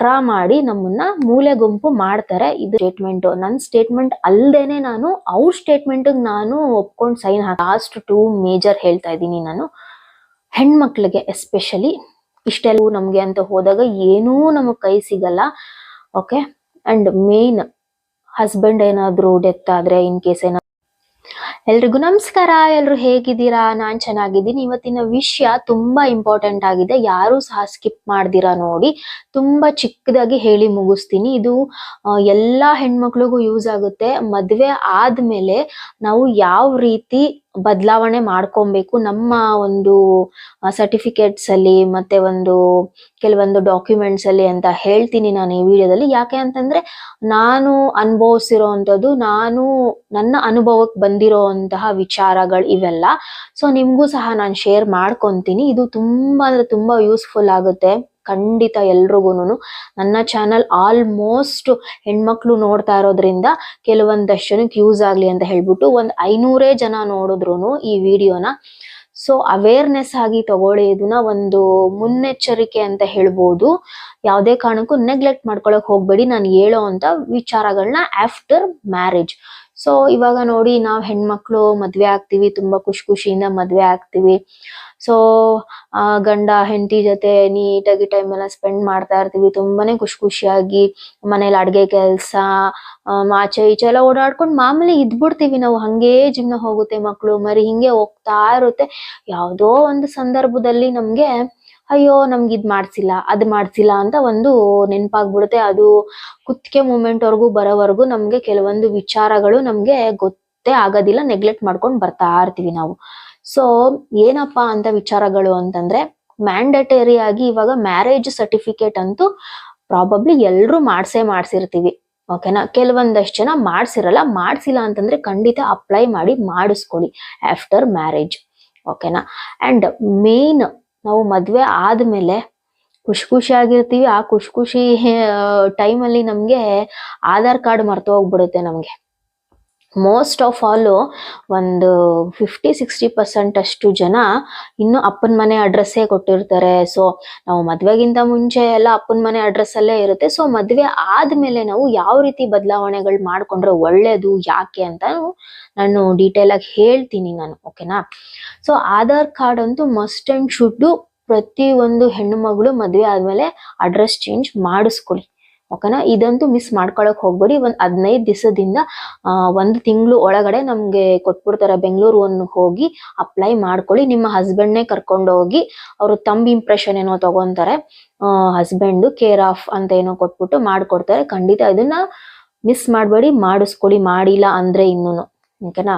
ಚಕ್ರ ಮಾಡಿ ನಮ್ಮನ್ನ ಮೂಲೆ ಗುಂಪು ಮಾಡ್ತಾರೆ. ಇದು ಸ್ಟೇಟ್ಮೆಂಟ್ ನನ್ನ ಸ್ಟೇಟ್ಮೆಂಟ್ ಅಲ್ದೇನೆ ನಾನು, ಅವ್ರ ಸ್ಟೇಟ್ಮೆಂಟ್ ನಾನು ಒಪ್ಕೊಂಡು ಸೈನ್ ಹಾಕಿ ಲಾಸ್ಟ್ ಟು ಮೇಜರ್ ಹೇಳ್ತಾ ಇದ್ದೀನಿ ನಾನು. ಹೆಣ್ಮಕ್ಳಿಗೆ ಎಸ್ಪೆಷಲಿ ಇಷ್ಟೆಲ್ಲವೂ ನಮ್ಗೆ ಅಂತ ಹೋದಾಗ ಏನೂ ನಮಗ್ ಕೈ ಸಿಗಲ್ಲ. ಓಕೆ ಅಂಡ್ ಮೇನ್ ಹಸ್ಬೆಂಡ್ ಏನಾದ್ರು ಡೆತ್ ಆದ್ರೆ ಇನ್ ಕೇಸ್ ಏನಾದ್ರು ಎಲ್ರಿಗೂ ನಮಸ್ಕಾರ. ಎಲ್ರು ಹೇಗಿದ್ದೀರಾ? ನಾನ್ ಚೆನ್ನಾಗಿದ್ದೀನಿ. ಇವತ್ತಿನ ವಿಷಯ ತುಂಬಾ ಇಂಪಾರ್ಟೆಂಟ್ ಆಗಿದೆ. ಯಾರು ಸಹ ಸ್ಕಿಪ್ ಮಾಡ್ದಿರಾ ನೋಡಿ. ತುಂಬಾ ಚಿಕ್ಕದಾಗಿ ಹೇಳಿ ಮುಗಿಸ್ತೀನಿ. ಇದು ಎಲ್ಲಾ ಹೆಣ್ಮಕ್ಳಿಗೂ ಯೂಸ್ ಆಗುತ್ತೆ. ಮದ್ವೆ ಆದ್ಮೇಲೆ ನಾವು ಯಾವ ರೀತಿ ಬದಲಾವಣೆ ಮಾಡ್ಕೊಬೇಕು. ನಮ್ಮ ಒಂದು ಸರ್ಟಿಫಿಕೇಟ್ಸ್ ಅಲ್ಲಿ ಮತ್ತೆ ಒಂದು ಕೆಲವೊಂದು ಡಾಕ್ಯುಮೆಂಟ್ಸ್ ಅಲ್ಲಿ ಅಂತ ಹೇಳ್ತೀನಿ ನಾನು ಈ ವಿಡಿಯೋದಲ್ಲಿ. ಯಾಕೆ ಅಂತಂದ್ರೆ ನಾನು ಅನುಭವಿಸಿರೋವಂಥದ್ದು ನಾನು ನನ್ನ ಅನುಭವಕ್ಕೆ ಬಂದಿರೋಂತಹ ವಿಚಾರಗಳು ಇವೆಲ್ಲ. ಸೊ ನಿಮ್ಗೂ ಸಹ ನಾನು ಶೇರ್ ಮಾಡ್ಕೊಂತೀನಿ. ಇದು ತುಂಬಾ ಅಂದ್ರೆ ತುಂಬಾ ಯೂಸ್ಫುಲ್ ಆಗುತ್ತೆ. ಖಂಡಿತ ಎಲ್ರಿಗೂನು ನನ್ನ ಚಾನಲ್ ಆಲ್ಮೋಸ್ಟ್ ಹೆಣ್ಮಕ್ಳು ನೋಡ್ತಾ ಇರೋದ್ರಿಂದ ಕೆಲವೊಂದಷ್ಟು ಜನಕ್ಕೆ ಯೂಸ್ ಆಗಲಿ ಅಂತ ಹೇಳ್ಬಿಟ್ಟು ಒಂದು ಐನೂರೇ ಜನ ನೋಡಿದ್ರು ಈ ವಿಡಿಯೋನ. ಸೊ ಅವೇರ್ನೆಸ್ ಆಗಿ ತಗೊಳ್ಳಿ, ಇದನ್ನ ಒಂದು ಮುನ್ನೆಚ್ಚರಿಕೆ ಅಂತ ಹೇಳ್ಬೋದು. ಯಾವುದೇ ಕಾರಣಕ್ಕೂ ನೆಗ್ಲೆಕ್ಟ್ ಮಾಡ್ಕೊಳಕ್ ಹೋಗ್ಬೇಡಿ, ನಾನು ಹೇಳೋ ಅಂತ ವಿಚಾರಗಳನ್ನ ಆಫ್ಟರ್ ಮ್ಯಾರೇಜ್ ಸೊ ಇವಾಗ ನೋಡಿ, ನಾವು ಹೆಣ್ಮಕ್ಳು ಮದ್ವೆ ಆಗ್ತೀವಿ, ತುಂಬಾ ಖುಷಿ ಖುಷಿಯಿಂದ ಮದ್ವೆ ಆಗ್ತೀವಿ. ಸೊ ಆ, ಗಂಡ, ಹೆಂಡತಿ ಜೊತೆ ನೀಟಾಗಿ ಟೈಮ್ ಎಲ್ಲ ಸ್ಪೆಂಡ್ ಮಾಡ್ತಾ ಇರ್ತೀವಿ. ತುಂಬಾನೇ ಖುಷಿ ಖುಷಿಯಾಗಿ ಮನೇಲಿ ಅಡ್ಗೆ ಕೆಲಸ ಆಚೆ ಈಚೆ ಎಲ್ಲ ಓಡಾಡ್ಕೊಂಡು ಮಾಮೂಲಿ ಇದ್ಬಿಡ್ತೀವಿ ನಾವು. ಹಂಗೆ ಜೀವನ ಹೋಗುತ್ತೆ ಮಕ್ಕಳು ಮರಿ ಹಿಂಗೆ ಹೋಗ್ತಾ ಇರುತ್ತೆ. ಯಾವುದೋ ಒಂದು ಸಂದರ್ಭದಲ್ಲಿ ನಮ್ಗೆ, ಅಯ್ಯೋ, ನಮ್ಗೆ ಇದ್ ಮಾಡ್ಸಿಲ್ಲ, ಅದ್ ಮಾಡ್ಸಿಲ್ಲ ಅಂತ ಒಂದು ನೆನಪಾಗ್ಬಿಡುತ್ತೆ. ಅದು ಕುತ್ತಿಗೆ ಮೂಮೆಂಟ್ ವರ್ಗು ಬರೋವರೆಗೂ ನಮ್ಗೆ ಕೆಲವೊಂದು ವಿಚಾರಗಳು ನಮ್ಗೆ ಗೊತ್ತೇ ಆಗೋದಿಲ್ಲ. ನೆಗ್ಲೆಕ್ಟ್ ಮಾಡ್ಕೊಂಡು ಬರ್ತಾ ಇರ್ತೀವಿ ನಾವು. ಸೊ ಏನಪ್ಪಾ ಅಂತ ವಿಚಾರಗಳು ಅಂತಂದ್ರೆ ಮ್ಯಾಂಡೇಟರಿ ಆಗಿ ಇವಾಗ ಮ್ಯಾರೇಜ್ ಸರ್ಟಿಫಿಕೇಟ್ ಅಂತೂ ಪ್ರಾಬಬ್ಲಿ ಎಲ್ಲರೂ ಮಾಡ್ಸೇ ಮಾಡ್ಸಿರ್ತೀವಿ. ಓಕೆನಾ ಕೆಲವೊಂದಷ್ಟು ಜನ ಮಾಡ್ಸಿರಲ್ಲ, ಮಾಡ್ಸಿಲ್ಲ ಅಂತಂದ್ರೆ ಖಂಡಿತ ಅಪ್ಲೈ ಮಾಡಿ ಮಾಡಿಸ್ಕೊಳ್ಳಿ ಆಫ್ಟರ್ ಮ್ಯಾರೇಜ್ ಓಕೆನಾ ಅಂಡ್ ಮೇನ್ ನಾವು ಮದ್ವೆ ಆದ್ಮೇಲೆ ಖುಷಿ ಖುಷಿಯಾಗಿರ್ತೀವಿ, ಆ ಖುಷಿ ಖುಷಿ ಟೈಮಲ್ಲಿ ನಮ್ಗೆ ಆಧಾರ್ ಕಾರ್ಡ್ ಮರ್ತು ಹೋಗ್ಬಿಡುತ್ತೆ ನಮ್ಗೆ. ಮೋಸ್ಟ್ ಆಫ್ ಆಲ್ ಒಂದು ಫಿಫ್ಟಿ ಸಿಕ್ಸ್ಟಿ ಪರ್ಸೆಂಟ್ ಅಷ್ಟು ಜನ ಇನ್ನು ಅಪ್ಪನ ಮನೆ ಅಡ್ರೆಸ್ಸೇ ಕೊಟ್ಟಿರ್ತಾರೆ. ಸೊ ನಾವು ಮದುವೆಗಿಂತ ಮುಂಚೆ ಎಲ್ಲ ಅಪ್ಪನ ಮನೆ ಅಡ್ರೆಸ್ ಅಲ್ಲೇ ಇರುತ್ತೆ. ಸೊ ಮದುವೆ ಆದ್ಮೇಲೆ ನಾವು ಯಾವ ರೀತಿ ಬದಲಾವಣೆಗಳು ಮಾಡ್ಕೊಂಡ್ರೆ ಒಳ್ಳೇದು, ಯಾಕೆ ಅಂತ ನಾನು ಡೀಟೇಲ್ ಆಗಿ ಹೇಳ್ತೀನಿ ನಾನು ಓಕೆನಾ ಸೊ ಆಧಾರ್ ಕಾರ್ಡ್ ಅಂತೂ ಮಸ್ಟ್ ಅಂಡ್ ಶುಡ್ ಪ್ರತಿ ಒಂದು ಹೆಣ್ಣು ಮಗಳು ಮದುವೆ ಆದ್ಮೇಲೆ ಅಡ್ರೆಸ್ ಚೇಂಜ್ ಮಾಡಿಸ್ಕೊಳ್ಳಿ. ಓಕೆನಾ? ಇದಂತೂ ಮಿಸ್ ಮಾಡ್ಕೊಳಕ್ ಹೋಗ್ಬೇಡಿ. ಒಂದ್ ಹದಿನೈದು ದಿವಸದಿಂದ ಒಂದು ತಿಂಗಳು ಒಳಗಡೆ ನಮ್ಗೆ ಕೊಟ್ಬಿಡ್ತಾರೆ ಬೆಂಗಳೂರು ಒಂದು ಹೋಗಿ ಅಪ್ಲೈ ಮಾಡ್ಕೊಳ್ಳಿ. ನಿಮ್ಮ ಹಸ್ಬೆಂಡ್ನೇ ಕರ್ಕೊಂಡು ಹೋಗಿ ಅವರು ತಂಬ್ ಇಂಪ್ರೆಷನ್ ಏನೋ ತಗೊಂತಾರೆ. ಹಸ್ಬೆಂಡ್ ಕೇರ್ ಆಫ್ ಅಂತ ಏನೋ ಕೊಟ್ಬಿಟ್ಟು ಮಾಡ್ಕೊಡ್ತಾರೆ. ಖಂಡಿತ ಇದನ್ನ ಮಿಸ್ ಮಾಡಬೇಡಿ. ಮಾಡಿಸ್ಕೊಳ್ಳಿ. ಮಾಡಿಲ್ಲ ಅಂದ್ರೆ ಇನ್ನೂನು. ಓಕೆನಾ?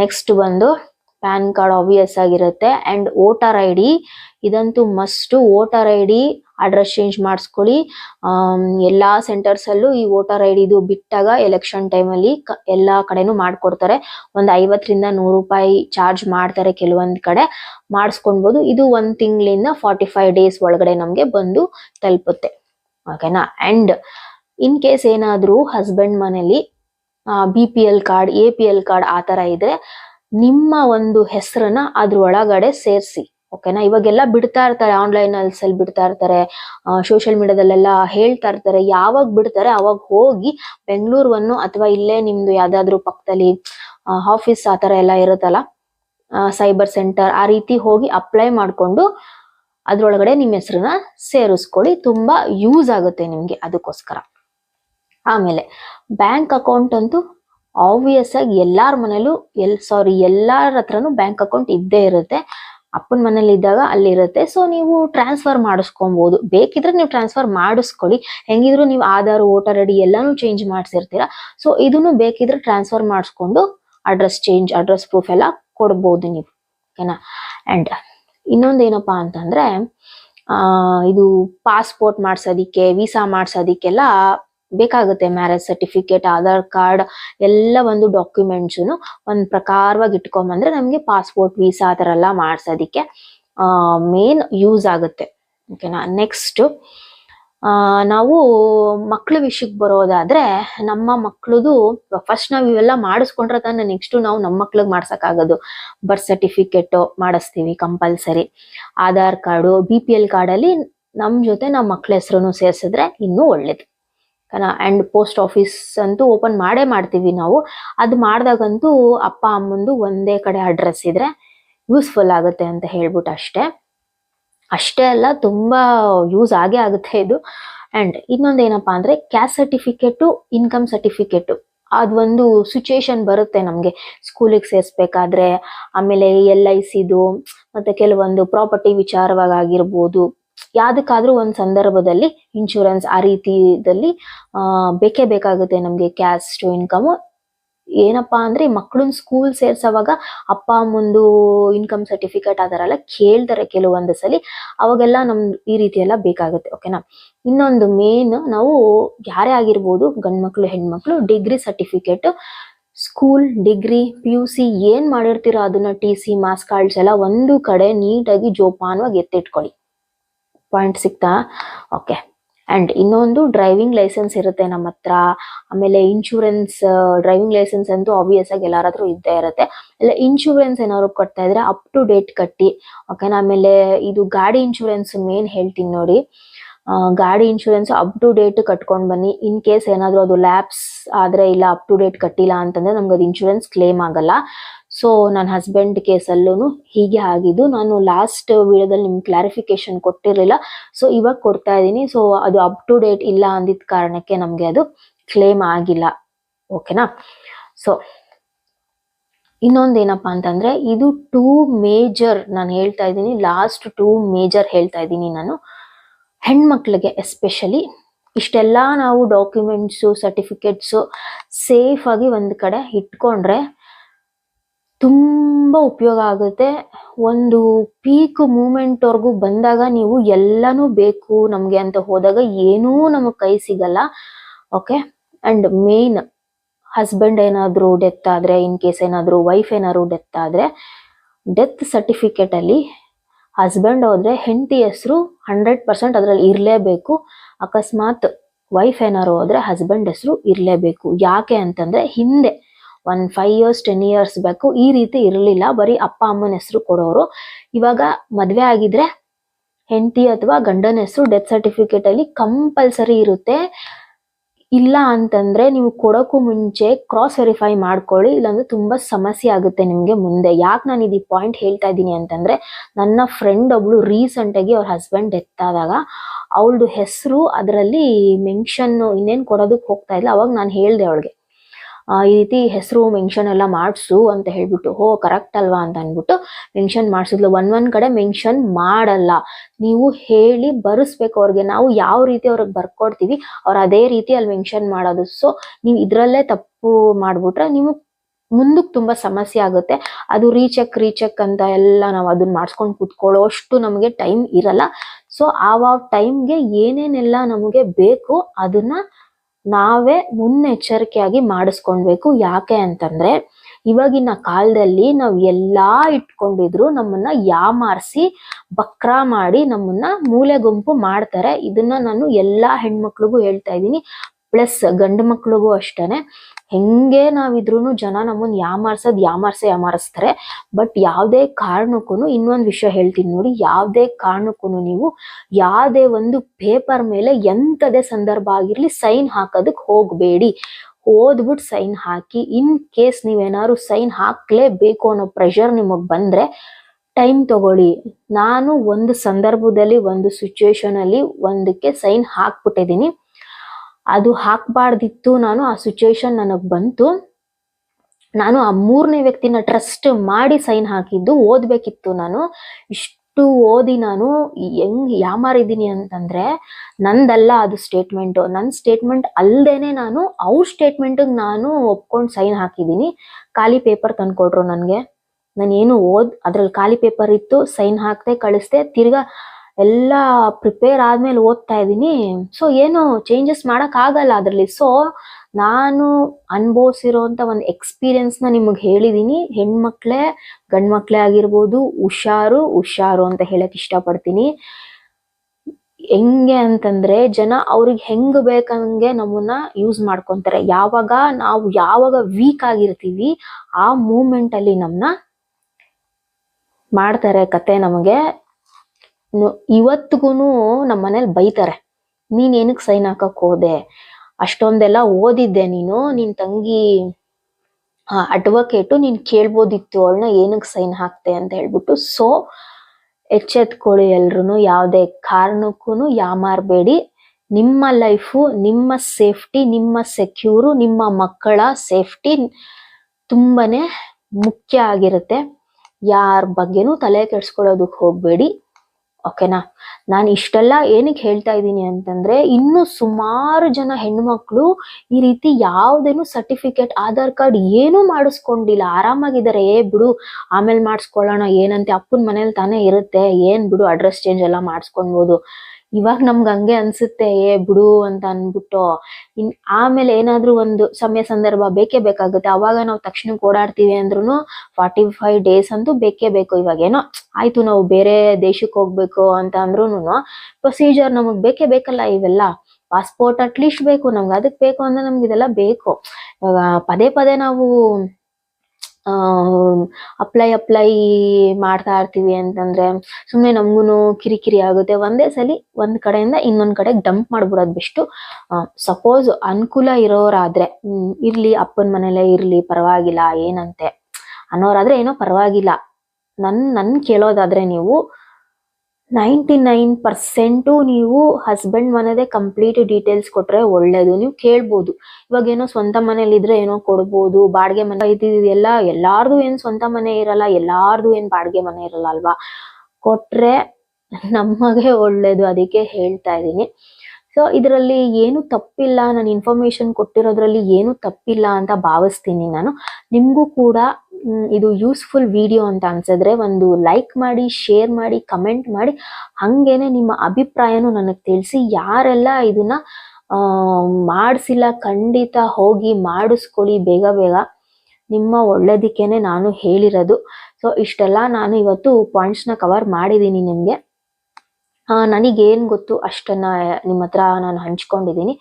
ನೆಕ್ಸ್ಟ್ ಬಂದು ಪ್ಯಾನ್ ಕಾರ್ಡ್ ಆಬ್ವಿಯಸ್ ಆಗಿರುತ್ತೆ. ಅಂಡ್ ವೋಟರ್ ಐ ಇದಂತೂ must voter I address change ಮಾಡಿಸ್ಕೊಳ್ಳಿ. ಎಲ್ಲ ಎಲ್ಲಾ ಸೆಂಟರ್ಸ್ ಅಲ್ಲೂ ಈ ವೋಟರ್ ಐ ಡಿದು ಬಿಟ್ಟಾಗ ಎಲೆಕ್ಷನ್ ಟೈಮಲ್ಲಿ ಎಲ್ಲಾ ಕಡೆನೂ ಮಾಡ್ಕೊಡ್ತಾರೆ. ಒಂದು ಐವತ್ತರಿಂದ ನೂರು ರೂಪಾಯಿ ಚಾರ್ಜ್ ಮಾಡ್ತಾರೆ ಕೆಲವೊಂದು ಕಡೆ. ಮಾಡಿಸ್ಕೊಳ್ಬೋದು. ಇದು ಒಂದ್ ತಿಂಗಳಿಂದ ಫಾರ್ಟಿ ಫೈವ್ ಡೇಸ್ ಒಳಗಡೆ ನಮಗೆ ಬಂದು ತಲುಪುತ್ತೆ. ಓಕೆನಾ? ಅಂಡ್ ಇನ್ ಕೇಸ್ ಏನಾದರೂ ಹಸ್ಬೆಂಡ್ ಮನೇಲಿ B P L card A P L card ಆ ತರ ಇದ್ರೆ ನಿಮ್ಮ ಒಂದು ಹೆಸರನ್ನ ಅದ್ರ ಒಳಗಡೆ ಸೇರಿಸಿ. ಓಕೆನಾ ಇವಾಗೆಲ್ಲ ಬಿಡ್ತಾ ಇರ್ತಾರೆ ಆನ್ಲೈನ್ ಅಲ್ಲಿ ಬಿಡ್ತಾ ಇರ್ತಾರೆ ಸೋಷಿಯಲ್ ಮೀಡಿಯಾದಲ್ಲೆಲ್ಲ ಹೇಳ್ತಾ ಇರ್ತಾರೆ. ಯಾವಾಗ ಬಿಡ್ತಾರೆ ಅವಾಗ ಹೋಗಿ ಬೆಂಗಳೂರನ್ನು ಅಥವಾ ಇಲ್ಲೇ ನಿಮ್ದು ಯಾವ್ದಾದ್ರು ಪಕ್ಕದಲ್ಲಿ ಆಫೀಸ್ ಆ ತರ ಎಲ್ಲ ಇರುತ್ತಲ್ಲ ಸೈಬರ್ ಸೆಂಟರ್ ಆ ರೀತಿ ಹೋಗಿ ಅಪ್ಲೈ ಮಾಡ್ಕೊಂಡು ಅದ್ರೊಳಗಡೆ ನಿಮ್ಮ ಹೆಸರನ್ನ ಸೇರಿಸ್ಕೊಳ್ಳಿ. ತುಂಬಾ ಯೂಸ್ ಆಗುತ್ತೆ ನಿಮ್ಗೆ ಅದಕ್ಕೋಸ್ಕರ. ಆಮೇಲೆ ಬ್ಯಾಂಕ್ ಅಕೌಂಟ್ ಅಂತೂ ಆಬ್ವಿಯಸ್ ಆಗಿ ಎಲ್ಲಾರ ಮನೇಲೂ ಎಲ್ ಸಾರಿ ಎಲ್ಲಾರ ಹತ್ರನು ಬ್ಯಾಂಕ್ ಅಕೌಂಟ್ ಇದ್ದೇ ಇರುತ್ತೆ. ಅಪ್ಪನ ಮನೇಲಿ ಇದ್ದಾಗ ಅಲ್ಲಿರುತ್ತೆ. ಸೊ ನೀವು ಟ್ರಾನ್ಸ್ಫರ್ ಮಾಡಿಸ್ಕೊಬಹುದು ಬೇಕಿದ್ರೆ ನೀವು ಟ್ರಾನ್ಸ್ಫರ್ ಮಾಡಿಸ್ಕೊಳ್ಳಿ. ಹೆಂಗಿದ್ರು ನೀವು ಆಧಾರ್, ವೋಟರ್ ಐಡಿ ಎಲ್ಲಾನು ಚೇಂಜ್ ಮಾಡ್ಸಿರ್ತೀರಾ. ಸೊ ಇದನ್ನು ಬೇಕಿದ್ರೆ ಟ್ರಾನ್ಸ್ಫರ್ ಮಾಡಿಸ್ಕೊಂಡು ಅಡ್ರೆಸ್ ಚೇಂಜ್ ಅಡ್ರೆಸ್ ಪ್ರೂಫ್ ಎಲ್ಲ ಕೊಡ್ಬೋದು ನೀವು. ಓಕೆನಾ? ಇನ್ನೊಂದೇನಪ್ಪಾ ಅಂತಂದ್ರೆ, ಆ, ಇದು ಪಾಸ್ಪೋರ್ಟ್ ಮಾಡ್ಸೋದಿಕ್ಕೆ ವೀಸಾ ಮಾಡ್ಸೋದಿಕ್ಕೆಲ್ಲ ಬೇಕಾಗುತ್ತೆ ಮ್ಯಾರೇಜ್ ಸರ್ಟಿಫಿಕೇಟ್ ಆಧಾರ್ ಕಾರ್ಡ್ ಎಲ್ಲ ಒಂದು ಡಾಕ್ಯುಮೆಂಟ್ಸ್ ಒಂದ್ ಪ್ರಕಾರವಾಗಿ ಇಟ್ಕೊಂಬಂದ್ರೆ ನಮ್ಗೆ ಪಾಸ್ಪೋರ್ಟ್ ವೀಸಾ ಆ ಥರ ಎಲ್ಲ ಮಾಡ್ಸೋದಿಕ್ಕೆ ಮೇನ್ ಯೂಸ್ ಆಗುತ್ತೆ. ಓಕೆನಾ ನೆಕ್ಸ್ಟ್ ನಾವು ಮಕ್ಳ ವಿಷಯಕ್ಕೆ ಬರೋದಾದ್ರೆ ನಮ್ಮ ಮಕ್ಳದು ಫಸ್ಟ್ ನಾವು ಇವೆಲ್ಲ ಮಾಡಿಸ್ಕೊಂಡ್ರೆ ತಾನೇ ನೆಕ್ಸ್ಟ್ ನಾವು ನಮ್ಮ ಮಕ್ಳಿಗೆ ಮಾಡ್ಸಕ್ಕಾಗೋದು. ಬರ್ತ್ ಸರ್ಟಿಫಿಕೇಟ್ ಮಾಡಿಸ್ತೀವಿ compulsory Aadhaar card B P L ಕಾರ್ಡಲ್ಲಿ ನಮ್ ಜೊತೆ ನಮ್ಮ ಮಕ್ಳ ಹೆಸರು ಸೇರಿಸಿದ್ರೆ ಇನ್ನೂ ಒಳ್ಳೇದು. ಅಂಡ್ ಪೋಸ್ಟ್ ಆಫೀಸ್ ಅಂತೂ ಓಪನ್ ಮಾಡೇ ಮಾಡ್ತೀವಿ ನಾವು. ಅದು ಮಾಡಿದಾಗಂತೂ ಅಪ್ಪ, ಅಮ್ಮಂದು ಒಂದೇ ಕಡೆ ಅಡ್ರೆಸ್ ಇದ್ರೆ ಯೂಸ್ಫುಲ್ ಆಗುತ್ತೆ ಅಂತ ಹೇಳ್ಬಿಟ್ಟು ಅಷ್ಟೇ. ಅಷ್ಟೇ ಅಲ್ಲ, ತುಂಬಾ ಯೂಸ್ ಆಗೇ ಆಗುತ್ತೆ ಇದು. ಅಂಡ್ ಇನ್ನೊಂದು ಏನಪ್ಪ ಅಂದ್ರೆ ಕ್ಯಾಸ್ಟ್ ಸರ್ಟಿಫಿಕೇಟು ಇನ್ಕಮ್ ಸರ್ಟಿಫಿಕೇಟು ಅದೊಂದು ಸಿಚುಯೇಷನ್ ಬರುತ್ತೆ ನಮಗೆ. ಸ್ಕೂಲಿಗೆ ಸೇರಿಸ್ಬೇಕಾದ್ರೆ, ಆಮೇಲೆ ಎಲ್ ಐ ಸಿದು ಮತ್ತೆ ಕೆಲವೊಂದು ಪ್ರಾಪರ್ಟಿ ವಿಚಾರವಾಗಿರ್ಬೋದು ಯಾವ್ದಕ್ಕಾದ್ರೂ ಒಂದು ಸಂದರ್ಭದಲ್ಲಿ ಇನ್ಶೂರೆನ್ಸ್ ಆ ರೀತಿದಲ್ಲಿ, ಆ, ಬೇಕೇ ಬೇಕಾಗುತ್ತೆ ನಮ್ಗೆ ಕ್ಯಾಸ್ಟ್ ಇನ್ಕಮ್ ಏನಪ್ಪಾ ಅಂದ್ರೆ ಮಕ್ಕಳನ್ನ ಸ್ಕೂಲ್ ಸೇರ್ಸೋವಾಗ ಅಪ್ಪ, ಅಮ್ಮಂದು ಇನ್ಕಮ್ ಸರ್ಟಿಫಿಕೇಟ್ ಆದಾರೆಲ್ಲ ಕೇಳ್ತಾರೆ ಕೆಲವೊಂದು ಸಲಿ. ಅವಾಗೆಲ್ಲ ನಮ್ ಈ ರೀತಿ ಎಲ್ಲ ಬೇಕಾಗುತ್ತೆ ಓಕೆನಾ ಇನ್ನೊಂದು ಮೇನ್ ನಾವು ಯಾರೇ ಆಗಿರ್ಬೋದು, ಗಂಡ್ಮಕ್ಳು, ಹೆಣ್ಮಕ್ಳು degree certificate school degree P U C ಏನ್ ಮಾಡಿರ್ತೀರೋ ಅದನ್ನ ಟಿ ಸಿ ಮಾಸ್ ಕಾರ್ಡ್ಸ್ ಎಲ್ಲ ಒಂದು ಕಡೆ ನೀಟಾಗಿ ಜೋಪಾನವಾಗಿ ಎತ್ತಿಟ್ಕೊಳ್ಳಿ. ಪಾಯಿಂಟ್ ಸಿಗ್ತಾ? ಓಕೆ. ಅಂಡ್ ಇನ್ನೊಂದು ಡ್ರೈವಿಂಗ್ ಲೈಸೆನ್ಸ್ ಇರುತ್ತೆ ನಮ್ಮ ಹತ್ರ. ಆಮೇಲೆ ಇನ್ಶೂರೆನ್ಸ್ ಡ್ರೈವಿಂಗ್ ಲೈಸೆನ್ಸ್ ಅಂತೂ ಆಬ್ವಿಯಸ್ ಆಗಿ ಎಲ್ಲರಾದ್ರೂ ಇದ್ದೇ ಇರುತ್ತೆ. ಇಲ್ಲ ಇನ್ಶೂರೆನ್ಸ್ ಏನಾದ್ರು ಕಟ್ತಾ ಇದ್ರೆ ಅಪ್ ಟು ಡೇಟ್ ಕಟ್ಟಿ. ಓಕೆನಾ ಆಮೇಲೆ ಇದು ಗಾಡಿ ಇನ್ಶೂರೆನ್ಸ್ ಮೇನ್ ಹೇಳ್ತೀನಿ ನೋಡಿ. ಗಾಡಿ ಇನ್ಶೂರೆನ್ಸ್ ಅಪ್ ಟು ಡೇಟ್ ಕಟ್ಕೊಂಡು ಬನ್ನಿ. ಇನ್ ಕೇಸ್ ಏನಾದ್ರು ಅದು ಲ್ಯಾಬ್ಸ್ ಆದ್ರೆ ಇಲ್ಲ ಅಪ್ ಟು ಡೇಟ್ ಕಟ್ಟಿಲ್ಲ ಅಂತಂದ್ರೆ ನಮ್ಗೆ ಅದು ಇನ್ಶೂರೆನ್ಸ್ ಕ್ಲೇಮ್ ಆಗಲ್ಲ. ಸೊ ನನ್ನ ಹಸ್ಬೆಂಡ್ ಕೇಸಲ್ಲೂ ಹೀಗೆ ಆಗಿದ್ದು, ನಾನು ಲಾಸ್ಟ್ ವಿಡಿಯೋದಲ್ಲಿ ನಿಮ್ಗೆ ಕ್ಲಾರಿಫಿಕೇಶನ್ ಕೊಟ್ಟಿರಲಿಲ್ಲ. ಸೊ ಇವಾಗ ಕೊಡ್ತಾ ಇದ್ದೀನಿ. ಸೊ ಅದು ಅಪ್ ಟು ಡೇಟ್ ಇಲ್ಲ ಅಂದಿದ್ದ ಕಾರಣಕ್ಕೆ ನಮಗೆ ಅದು ಕ್ಲೇಮ್ ಆಗಿಲ್ಲ. ಓಕೆನಾ ಸೊ ಇನ್ನೊಂದೇನಪ್ಪ ಅಂತಂದ್ರೆ, ಇದು ಟೂ ಮೇಜರ್ ನಾನು ಹೇಳ್ತಾ ಇದ್ದೀನಿ. ಲಾಸ್ಟ್ ಟೂ ಮೇಜರ್ ಹೇಳ್ತಾ ಇದ್ದೀನಿ ನಾನು. ಹೆಣ್ಮಕ್ಳಿಗೆ ಎಸ್ಪೆಷಲಿ ಇಷ್ಟೆಲ್ಲ ನಾವು ಡಾಕ್ಯುಮೆಂಟ್ಸು ಸರ್ಟಿಫಿಕೇಟ್ಸು ಸೇಫಾಗಿ ಒಂದು ಕಡೆ ಇಟ್ಕೊಂಡ್ರೆ ತುಂಬಾ ಉಪಯೋಗ ಆಗುತ್ತೆ. ಒಂದು ಪೀಕ್ ಮೂಮೆಂಟ್ ವರ್ಗು ಬಂದಾಗ ನೀವು ಎಲ್ಲಾನು ಬೇಕು ನಮಗೆ ಅಂತ ಹೋದಾಗ ಏನೂ ನಮಗೆ ಕೈ ಸಿಗಲ್ಲ. ಓಕೆ ಅಂಡ್ ಮೇನ್ ಹಸ್ಬೆಂಡ್ ಏನಾದರೂ ಡೆತ್ ಆದ್ರೆ ಇನ್ ಕೇಸ್ ಏನಾದರೂ ವೈಫ್ ಏನಾದ್ರು ಡೆತ್ ಆದ್ರೆ ಡೆತ್ ಸರ್ಟಿಫಿಕೇಟ್ ಅಲ್ಲಿ ಹಸ್ಬೆಂಡ್ ಹೋದ್ರೆ ಹೆಂಡತಿ ಹೆಸರು ಹಂಡ್ರೆಡ್ ಪರ್ಸೆಂಟ್ ಅದರಲ್ಲಿ ಇರಲೇಬೇಕು. ಅಕಸ್ಮಾತ್ ವೈಫ್ ಏನಾದ್ರು ಹೋದ್ರೆ ಹಸ್ಬೆಂಡ್ ಹೆಸರು ಇರಲೇಬೇಕು. ಯಾಕೆ ಅಂತಂದ್ರೆ ಹಿಂದೆ ಒಂದ್ ಫೈವ್ ಇಯರ್ಸ್ ಟೆನ್ ಇಯರ್ಸ್ ಬೇಕು. ಈ ರೀತಿ ಇರಲಿಲ್ಲ. ಬರೀ ಅಪ್ಪ ಅಮ್ಮನ ಹೆಸರು ಕೊಡೋರು. ಇವಾಗ ಮದುವೆ ಆಗಿದ್ರೆ ಹೆಂಡತಿ ಅಥವಾ ಗಂಡನ ಹೆಸರು ಡೆತ್ ಸರ್ಟಿಫಿಕೇಟ್ ಅಲ್ಲಿ ಕಂಪಲ್ಸರಿ ಇರುತ್ತೆ. ಇಲ್ಲ ಅಂತಂದ್ರೆ ನೀವು ಕೊಡೋಕ್ಕೂ ಮುಂಚೆ ಕ್ರಾಸ್ ವೆರಿಫೈ ಮಾಡ್ಕೊಳ್ಳಿ. ಇಲ್ಲಾಂದ್ರೆ ತುಂಬಾ ಸಮಸ್ಯೆ ಆಗುತ್ತೆ ನಿಮ್ಗೆ ಮುಂದೆ. ಯಾಕೆ ನಾನು ಇದು ಪಾಯಿಂಟ್ ಹೇಳ್ತಾ ಇದ್ದೀನಿ ಅಂತಂದ್ರೆ, ನನ್ನ ಫ್ರೆಂಡ್ ಒಬ್ಳು ರೀಸೆಂಟ್ ಆಗಿ ಅವ್ರ ಹಸ್ಬೆಂಡ್ ಡೆತ್ ಆದಾಗ, ಅವಳದು ಹೆಸರು ಅದರಲ್ಲಿ ಮೆನ್ಷನ್ ಇನ್ನೇನು ಕೊಡೋದಕ್ಕೆ ಹೋಗ್ತಾ ಇಲ್ಲ. ಅವಾಗ ನಾನು ಹೇಳ್ದೆ ಅವಳಿಗೆ. ಈ ರೀತಿ ಹೆಸರು ಮೆನ್ಷನ್ ಎಲ್ಲ ಮಾಡಿಸು ಅಂತ ಹೇಳ್ಬಿಟ್ಟು, ಹೋ ಕರೆಕ್ಟ್ ಅಲ್ವಾ ಅಂತ ಅಂದ್ಬಿಟ್ಟು ಮೆನ್ಷನ್ ಮಾಡಿಸಿದ್ಲು. ಒಂದ್ ಒಂದ್ ಕಡೆ ಮೆನ್ಷನ್ ಮಾಡಲ್ಲ. ನೀವು ಹೇಳಿ ಬರೆಸ್ಬೇಕು ಅವ್ರಿಗೆ. ನಾವು ಯಾವ ರೀತಿ ಅವ್ರಿಗೆ ಬರ್ಕೊಡ್ತೀವಿ, ಅವ್ರು ಅದೇ ರೀತಿ ಅಲ್ಲಿ ಮೆನ್ಷನ್ ಮಾಡೋದು. ಸೊ ನೀವು ಇದರಲ್ಲೇ ತಪ್ಪು ಮಾಡ್ಬಿಟ್ರೆ ನೀವು ಮುಂದಕ್ಕೆ ತುಂಬಾ ಸಮಸ್ಯೆ ಆಗುತ್ತೆ. ಅದು ರೀಚೆಕ್ ರೀಚೆಕ್ ಅಂತ ಎಲ್ಲ ನಾವು ಅದನ್ನ ಮಾಡಿಸ್ಕೊಂಡು ಕುತ್ಕೊಳ್ಳೋ ಅಷ್ಟು ನಮಗೆ ಟೈಮ್ ಇರಲ್ಲ. ಸೊ ಆವಾಗ ಟೈಮ್ಗೆ ಏನೇನೆಲ್ಲ ನಮಗೆ ಬೇಕು, ಅದನ್ನ ನಾವೇ ಮುನ್ನೆಚ್ಚರಿಕೆಯಾಗಿ ಮಾಡಿಸ್ಕೊಳ್ಬೇಕು ಯಾಕೆ ಅಂತಂದ್ರೆ, ಇವಾಗಿನ ಕಾಲದಲ್ಲಿ ನಾವು ಎಲ್ಲಾ ಇಟ್ಕೊಂಡಿದ್ರು ನಮ್ಮನ್ನ ಯಾಮಾರಿಸಿ, ಬಕ್ರ ಮಾಡಿ ನಮ್ಮನ್ನ ಮೂಲೆ ಗುಂಪು ಮಾಡ್ತಾರೆ. ಇದನ್ನ ನಾನು ಎಲ್ಲಾ ಹೆಣ್ಮಕ್ಳಿಗೂ ಹೇಳ್ತಾ ಇದ್ದೀನಿ. ಪ್ಲಸ್ ಗಂಡು ಮಕ್ಳಿಗೂ ಅಷ್ಟೇನೆ. ಹೆಂಗೆ ನಾವಿದ್ರೂನು ಜನ ನಮ್ಮನ್ನ ಯಾಮಾರ್ಸದ್ ಯಾಮಾರ್ಸೆ ಯಾಮಾರಿಸ್ತಾರೆ. ಬಟ್ ಯಾವುದೇ ಕಾರಣಕ್ಕೂ ಇನ್ನೊಂದ್ ವಿಷಯ ಹೇಳ್ತೀನಿ ನೋಡಿ. ಯಾವುದೇ ಕಾರಣಕ್ಕೂ ನೀವು ಯಾವುದೇ ಒಂದು ಪೇಪರ್ ಮೇಲೆ ಎಂತದೇ ಸಂದರ್ಭ ಆಗಿರ್ಲಿ ಸೈನ್ ಹಾಕೋದಕ್ ಹೋಗಬೇಡಿ. ಓದ್ಬಿಟ್ಟು ಸೈನ್ ಹಾಕಿ, ಇನ್ ಕೇಸ್ ನೀವೇನಾದ್ರು ಸೈನ್ ಹಾಕ್ಲೇಬೇಕು ಅನ್ನೋ ಪ್ರೆಷರ್ ನಿಮಗ್ ಬಂದ್ರೆ ಟೈಮ್ ತಗೊಳ್ಳಿ. ನಾನು ಒಂದು ಸಂದರ್ಭದಲ್ಲಿ, ಒಂದು ಸಿಚುವೇಶನ್ ಅಲ್ಲಿ ಒಂದಕ್ಕೆ ಸೈನ್ ಹಾಕ್ಬಿಟ್ಟಿದೀನಿ ಅದು ಹಾಕ್ಬಾರ್ದಿತ್ತು ನಾನು, ಆ ಸಿಚುವೇಶನ್ ನನಗೆ ಬಂತು. ನಾನು ಆ ಮೂರನೇ ವ್ಯಕ್ತಿನ ಟ್ರಸ್ಟ್ ಮಾಡಿ ಸೈನ್ ಹಾಕಿದ್ದು, ಓದ್ಬೇಕಿತ್ತು ನಾನು. ಇಷ್ಟು ಓದಿ ನಾನು ಹೆಂಗ್ ಯಾಮಾರಿದ್ದೀನಿ ಅಂತಂದ್ರೆ, ನಂದಲ್ಲ ಅದು ಸ್ಟೇಟ್ಮೆಂಟ್ ನನ್ನ ಸ್ಟೇಟ್ಮೆಂಟ್ ಅಲ್ಲದೇನೆ ನಾನು, ಅವ್ರ ಸ್ಟೇಟ್ಮೆಂಟ್ ನಾನು ಒಪ್ಕೊಂಡು ಸೈನ್ ಹಾಕಿದ್ದೀನಿ. ಖಾಲಿ ಪೇಪರ್ ತಂದ್ಕೊಟ್ರು ನನಗೆ. ನಾನು ಏನು ಓದ್, ಅದ್ರಲ್ಲಿ ಖಾಲಿ ಪೇಪರ್ ಇತ್ತು ಸೈನ್ ಹಾಕ್ದೆ ಕಳಿಸ್ದೆ, ತಿರ್ಗಾ ಎಲ್ಲ ಪ್ರಿಪೇರ್ ಆದ್ಮೇಲೆ ಓದ್ತಾ ಇದ್ದೀನಿ. ಸೊ ಏನು ಚೇಂಜಸ್ ಮಾಡೋಕ್ಕಾಗಲ್ಲ ಅದ್ರಲ್ಲಿ. ಸೊ ನಾನು ಅನುಭವಿಸಿರೋಂಥ ಒಂದು ಎಕ್ಸ್ಪೀರಿಯನ್ಸ್ನ ನಿಮಗೆ ಹೇಳಿದೀನಿ. ಹೆಣ್ಮಕ್ಳೆ, ಗಂಡ್ಮಕ್ಳೆ ಆಗಿರ್ಬೋದು, ಹುಷಾರು ಹುಷಾರು ಅಂತ ಹೇಳಕ್ ಇಷ್ಟಪಡ್ತೀನಿ. ಹೆಂಗೆ ಅಂತಂದ್ರೆ, ಜನ ಅವ್ರಿಗೆ ಹೆಂಗ್ ಬೇಕಂಗೆ ನಮ್ಮನ್ನ ಯೂಸ್ ಮಾಡ್ಕೊಂತಾರೆ. ಯಾವಾಗ ನಾವು ಯಾವಾಗ ವೀಕ್ ಆಗಿರ್ತೀವಿ, ಆ ಮೂಮೆಂಟ್ ಅಲ್ಲಿ ನಮ್ನ ಮಾಡ್ತಾರೆ ಕತೆ ನಮಗೆ. ಇವತ್ತಿಗೂ ನಮ್ಮ ಮನೇಲಿ ಬೈತಾರೆ. ನೀನ್ ಏನಕ್ಕೆ ಸೈನ್ ಹಾಕಕ್ ಹೋದೆ? ಅಷ್ಟೊಂದೆಲ್ಲ ಓದಿದ್ದೆ ನೀನು. ನಿನ್ ತಂಗಿ ಅಡ್ವೊಕೇಟು ನೀನ್ ಕೇಳ್ಬೋದಿತ್ತು. ಅವಳನ್ನ ಏನಕ್ಕೆ ಸೈನ್ ಹಾಕ್ತೆ ಅಂತ ಹೇಳ್ಬಿಟ್ಟು. ಸೊ ಎಚ್ಚೆತ್ಕೊಳ್ಳಿ ಎಲ್ರು ಯಾವುದೇ ಕಾರಣಕ್ಕೂ ಯಾಮಾರ್ಬೇಡಿ. ನಿಮ್ಮ ಲೈಫು, ನಿಮ್ಮ ಸೇಫ್ಟಿ, ನಿಮ್ಮ ಸೆಕ್ಯೂರು, ನಿಮ್ಮ ಮಕ್ಕಳ ಸೇಫ್ಟಿ ತುಂಬಾನೇ ಮುಖ್ಯ ಆಗಿರುತ್ತೆ. ಯಾರ ಬಗ್ಗೆನೂ ತಲೆ ಕೆಡ್ಸ್ಕೊಳ್ಳೋದಕ್ಕೆ ಹೋಗ್ಬೇಡಿ. ಓಕೆನಾ ನಾನು ಇಷ್ಟೆಲ್ಲ ಏನಕ್ಕೆ ಹೇಳ್ತಾ ಇದ್ದೀನಿ ಅಂತಂದ್ರೆ ಇನ್ನು ಸುಮಾರು ಜನ ಹೆಣ್ಮಕ್ಳು ಈ ರೀತಿ ಯಾವುದೇನು ಸರ್ಟಿಫಿಕೇಟ್ ಆಧಾರ್ ಕಾರ್ಡ್ ಏನೂ ಮಾಡಿಸ್ಕೊಂಡಿಲ್ಲ. ಆರಾಮಾಗಿದ್ದಾರೆ. ಏ ಬಿಡು, ಆಮೇಲೆ ಮಾಡಿಸ್ಕೊಳ್ಳೋಣ. ಏನಂತೆ? ಅಪ್ಪನ ಮನೇಲಿ ತಾನೇ ಇರುತ್ತೆ. ಏನ್ ಬಿಡು ಅಡ್ರೆಸ್ ಚೇಂಜ್ ಎಲ್ಲ ಮಾಡಿಸ್ಕೊಳ್ಬೋದು. ಇವಾಗ ನಮ್ಗೆ ಹಂಗೆ ಅನ್ಸುತ್ತೆ, ಏ ಬಿಡು ಅಂತ ಅನ್ಬಿಟ್ಟು. ಇನ್ ಆಮೇಲೆ ಏನಾದ್ರೂ ಒಂದು ಸಮಯ ಸಂದರ್ಭ ಬೇಕೇ ಬೇಕಾಗುತ್ತೆ. ಅವಾಗ ನಾವು ತಕ್ಷಣಕ್ಕೆ ಓಡಾಡ್ತೀವಿ ಅಂದ್ರೂ ಫಾರ್ಟಿ ಫೈವ್ ಡೇಸ್ ಅಂತೂ ಬೇಕೇ ಬೇಕು. ಇವಾಗ ಏನೋ, ಆಯ್ತು ನಾವು ಬೇರೆ ದೇಶಕ್ಕೆ ಹೋಗ್ಬೇಕು ಅಂತ ಅಂದ್ರೂ ಪ್ರೊಸೀಜರ್ ನಮಗ್ ಬೇಕೇ ಬೇಕಲ್ಲ ಇವೆಲ್ಲ. ಪಾಸ್ಪೋರ್ಟ್ ಅಟ್ಲೀಸ್ಟ್ ಬೇಕು, ನಮ್ಗೆ ಅದಕ್ಕೆ ಬೇಕು ಅಂದ್ರೆ ನಮ್ಗೆ ಇದೆಲ್ಲ ಬೇಕು. ಇವಾಗ ಪದೇ ಪದೇ ನಾವು ಅಪ್ಲೈ ಅಪ್ಲೈ ಮಾಡ್ತಾ ಇರ್ತೀವಿ ಅಂತಂದ್ರೆ ಸುಮ್ಮನೆ ನಮ್ಗೂನು ಕಿರಿಕಿರಿ ಆಗುತ್ತೆ. ಒಂದೇ ಸಲಿ ಒಂದ್ ಕಡೆಯಿಂದ ಇನ್ನೊಂದ್ ಕಡೆಗೆ ಡಂಪ್ ಮಾಡ್ಬಿಡೋದು ಬೆಸ್ಟ್. ಸಪೋಸ್ ಅನುಕೂಲ ಇರೋರಾದ್ರೆ ಇರ್ಲಿ, ಅಪ್ಪನ ಮನೇಲೆ ಇರ್ಲಿ, ಪರವಾಗಿಲ್ಲ, ಏನಂತೆ, ಅನ್ನೋರಾದ್ರೆ ಏನೋ ಪರವಾಗಿಲ್ಲ. ನನ್ ನನ್ ಕೇಳೋದಾದ್ರೆ ನೀವು ನೈಂಟಿ ನೈನ್ ಪರ್ಸೆಂಟು ನೀವು ಹಸ್ಬೆಂಡ್ ಮನೆದೇ ಕಂಪ್ಲೀಟ್ ಡೀಟೇಲ್ಸ್ ಕೊಟ್ರೆ ಒಳ್ಳೇದು. ನೀವು ಕೇಳ್ಬೋದು. ಇವಾಗ ಏನೋ ಸ್ವಂತ ಮನೇಲಿ ಇದ್ರೆ ಏನೋ ಕೊಡ್ಬೋದು. ಬಾಡಿಗೆ ಮನೆ ಇದೆಲ್ಲ ಎಲ್ಲಾರ್ದು ಏನು ಸ್ವಂತ ಮನೆ ಇರಲ್ಲ, ಎಲ್ಲಾರ್ದು ಏನು ಬಾಡಿಗೆ ಮನೆ ಇರಲ್ಲ ಅಲ್ವಾ? ಕೊಟ್ರೆ ನಮಗೆ ಒಳ್ಳೇದು ಅದಕ್ಕೆ ಹೇಳ್ತಾ ಇದ್ದೀನಿ. ಸೊ ಇದರಲ್ಲಿ ಏನು ತಪ್ಪಿಲ್ಲ, ನಾನು ಇನ್ಫಾರ್ಮೇಶನ್ ಕೊಟ್ಟಿರೋದ್ರಲ್ಲಿ ಏನು ತಪ್ಪಿಲ್ಲ ಅಂತ ಭಾವಿಸ್ತೀನಿ ನಾನು. ನಿಮಗೂ ಕೂಡ ಇದು ಯೂಸ್ಫುಲ್ ವಿಡಿಯೋ ಅಂತ ಅನ್ಸಿದ್ರೆ ಒಂದು ಲೈಕ್ ಮಾಡಿ ಶೇರ್ ಮಾಡಿ ಕಮೆಂಟ್ ಮಾಡಿ, ಹಂಗೇನೆ ನಿಮ್ಮ ಅಭಿಪ್ರಾಯನೂ ನನಗೆ ತಿಳಿಸಿ. ಯಾರೆಲ್ಲ ಇದನ್ನ ಮಾಡಿಸಿಲ್ಲ ಖಂಡಿತ ಹೋಗಿ ಮಾಡಿಸ್ಕೊಳ್ಳಿ ಬೇಗ ಬೇಗ. ನಿಮ್ಮ ಒಳ್ಳೇದಕ್ಕೇನೆ ನಾನು ಹೇಳಿರೋದು. ಸೊ ಇಷ್ಟೆಲ್ಲ ನಾನು ಇವತ್ತು ಪಾಯಿಂಟ್ಸ್ನ ಕವರ್ ಮಾಡಿದ್ದೀನಿ ನಿಮಗೆ. ನನಗೇನು ಗೊತ್ತು ಅಷ್ಟನ್ನ ನಿಮ್ಮ ಹತ್ರ ನಾನು ಹಂಚ್ಕೊಂಡಿದ್ದೀನಿ.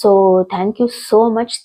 So thank you so much